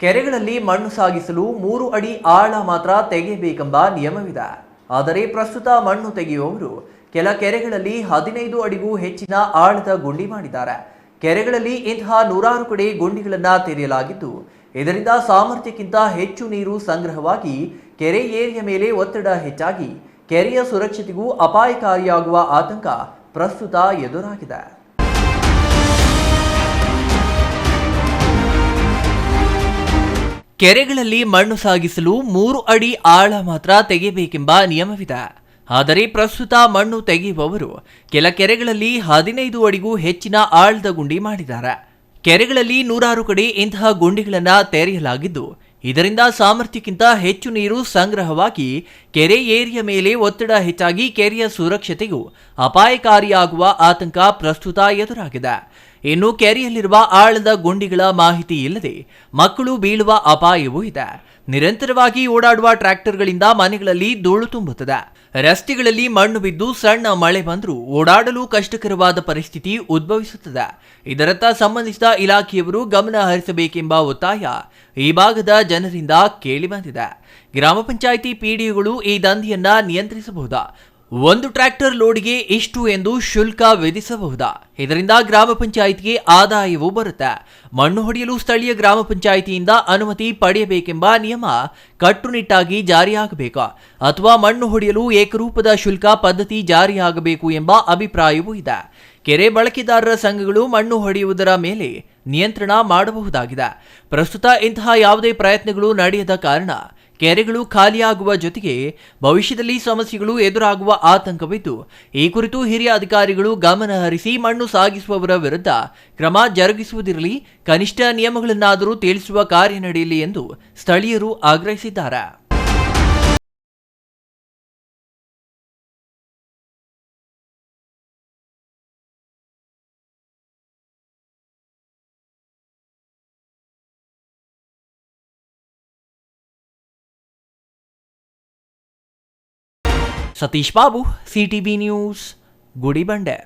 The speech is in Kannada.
ಕೆರೆಗಳಲ್ಲಿ ಮಣ್ಣು ಸಾಗಿಸಲು ಮೂರು ಅಡಿ ಆಳ ಮಾತ್ರ ತೆಗೆಯಬೇಕೆಂಬ ನಿಯಮವಿದೆ. ಆದರೆ ಪ್ರಸ್ತುತ ಮಣ್ಣು ತೆಗೆಯುವವರು ಕೆಲ ಕೆರೆಗಳಲ್ಲಿ ಹದಿನೈದು ಅಡಿಗೂ ಹೆಚ್ಚಿನ ಆಳದ ಗುಂಡಿ ಮಾಡಿದ್ದಾರೆ. ಕೆರೆಗಳಲ್ಲಿ ಇಂತಹ ನೂರಾರು ಕಡೆ ಗುಂಡಿಗಳನ್ನು ತೆರೆಯಲಾಗಿದ್ದು, ಇದರಿಂದ ಸಾಮರ್ಥ್ಯಕ್ಕಿಂತ ಹೆಚ್ಚು ನೀರು ಸಂಗ್ರಹವಾಗಿ ಕೆರೆ ಏರಿಯ ಮೇಲೆ ಒತ್ತಡ ಹೆಚ್ಚಾಗಿ, ಕೆರೆಯ ಸುರಕ್ಷತೆಗೂ ಅಪಾಯಕಾರಿಯಾಗುವ ಆತಂಕ ಪ್ರಸ್ತುತ ಎದುರಾಗಿದೆ. ಕೆರೆಗಳಲ್ಲಿ ಮಣ್ಣು ಸಾಗಿಸಲು ಮೂರು ಅಡಿ ಆಳ ಮಾತ್ರ ತೆಗೆಯಬೇಕೆಂಬ ನಿಯಮವಿದೆ. ಆದರೆ ಪ್ರಸ್ತುತ ಮಣ್ಣು ತೆಗೆಯುವವರು ಕೆಲ ಕೆರೆಗಳಲ್ಲಿ ಹದಿನೈದು ಅಡಿಗೂ ಹೆಚ್ಚಿನ ಆಳದ ಗುಂಡಿ ಮಾಡಿದ್ದಾರೆ. ಕೆರೆಗಳಲ್ಲಿ ನೂರಾರು ಕಡೆ ಇಂತಹ ಗುಂಡಿಗಳನ್ನು ತೆರೆಯಲಾಗಿದ್ದು, ಇದರಿಂದ ಸಾಮರ್ಥ್ಯಕ್ಕಿಂತ ಹೆಚ್ಚು ನೀರು ಸಂಗ್ರಹವಾಗಿ ಕೆರೆ ಏರಿಯ ಮೇಲೆ ಒತ್ತಡ ಹೆಚ್ಚಾಗಿ ಕೆರೆಯ ಸುರಕ್ಷತೆಗೂ ಅಪಾಯಕಾರಿಯಾಗುವ ಆತಂಕ ಪ್ರಸ್ತುತ ಎದುರಾಗಿದೆ. ಇನ್ನು ಕೆರೆಯಲ್ಲಿರುವ ಆಳದ ಗುಂಡಿಗಳ ಮಾಹಿತಿ ಇಲ್ಲದೆ ಮಕ್ಕಳು ಬೀಳುವ ಅಪಾಯವೂ ಇದೆ. ನಿರಂತರವಾಗಿ ಓಡಾಡುವ ಟ್ರ್ಯಾಕ್ಟರ್ಗಳಿಂದ ಮನೆಗಳಲ್ಲಿ ಧೂಳು ತುಂಬುತ್ತದೆ. ರಸ್ತೆಗಳಲ್ಲಿ ಮಣ್ಣು ಬಿದ್ದು ಸಣ್ಣ ಮಳೆ ಬಂದರೂ ಓಡಾಡಲು ಕಷ್ಟಕರವಾದ ಪರಿಸ್ಥಿತಿ ಉದ್ಭವಿಸುತ್ತದೆ. ಇದರತ್ತ ಸಂಬಂಧಿಸಿದ ಇಲಾಖೆಯವರು ಗಮನ ಹರಿಸಬೇಕೆಂಬ ಒತ್ತಾಯ ಈ ಭಾಗದ ಜನರಿಂದ ಕೇಳಿಬಂದಿದೆ ಗ್ರಾಮ ಪಂಚಾಯಿತಿ ಪಿಡಿಒಗಳು ಈ ದಂಧೆಯನ್ನ ನಿಯಂತ್ರಿಸಬಹುದಾ? ಒಂದು ಟ್ರ್ಯಾಕ್ಟರ್ ಲೋಡ್ಗೆ ಇಷ್ಟು ಎಂದು ಶುಲ್ಕ ವಿಧಿಸಬಹುದಾ? ಇದರಿಂದ ಗ್ರಾಮ ಪಂಚಾಯಿತಿಗೆ ಆದಾಯವೂ ಬರುತ್ತೆ. ಮಣ್ಣು ಹೊಡೆಯಲು ಸ್ಥಳೀಯ ಗ್ರಾಮ ಪಂಚಾಯಿತಿಯಿಂದ ಅನುಮತಿ ಪಡೆಯಬೇಕೆಂಬ ನಿಯಮ ಕಟ್ಟುನಿಟ್ಟಾಗಿ ಜಾರಿಯಾಗಬೇಕು. ಅಥವಾ ಮಣ್ಣು ಹೊಡೆಯಲು ಏಕರೂಪದ ಶುಲ್ಕ ಪದ್ಧತಿ ಜಾರಿಯಾಗಬೇಕು ಎಂಬ ಅಭಿಪ್ರಾಯವೂ ಇದೆ. ಕೆರೆ ಬಳಕೆದಾರರ ಸಂಘಗಳು ಮಣ್ಣು ಹೊಡೆಯುವುದರ ಮೇಲೆ ನಿಯಂತ್ರಣ ಮಾಡಬಹುದಾಗಿದೆ. ಪ್ರಸ್ತುತ ಇಂತಹ ಯಾವುದೇ ಪ್ರಯತ್ನಗಳು ನಡೆಯದ ಕಾರಣ ಕೆರೆಗಳು ಖಾಲಿಯಾಗುವ ಜೊತೆಗೆ ಭವಿಷ್ಯದಲ್ಲಿ ಸಮಸ್ಯೆಗಳು ಎದುರಾಗುವ ಆತಂಕವಿದ್ದು, ಈ ಕುರಿತು ಹಿರಿಯ ಅಧಿಕಾರಿಗಳು ಗಮನಹರಿಸಿ ಮಣ್ಣು ಸಾಗಿಸುವವರ ವಿರುದ್ಧ ಕ್ರಮ ಜರುಗಿಸುವುದಿರಲಿ, ಕನಿಷ್ಠ ನಿಯಮಗಳನ್ನಾದರೂ ತಿಳಿಸುವ ಕಾರ್ಯ ನಡೆಯಲಿ ಎಂದು ಸ್ಥಳೀಯರು ಆಗ್ರಹಿಸಿದ್ದಾರೆ. Satish Babu C T B news Gudibande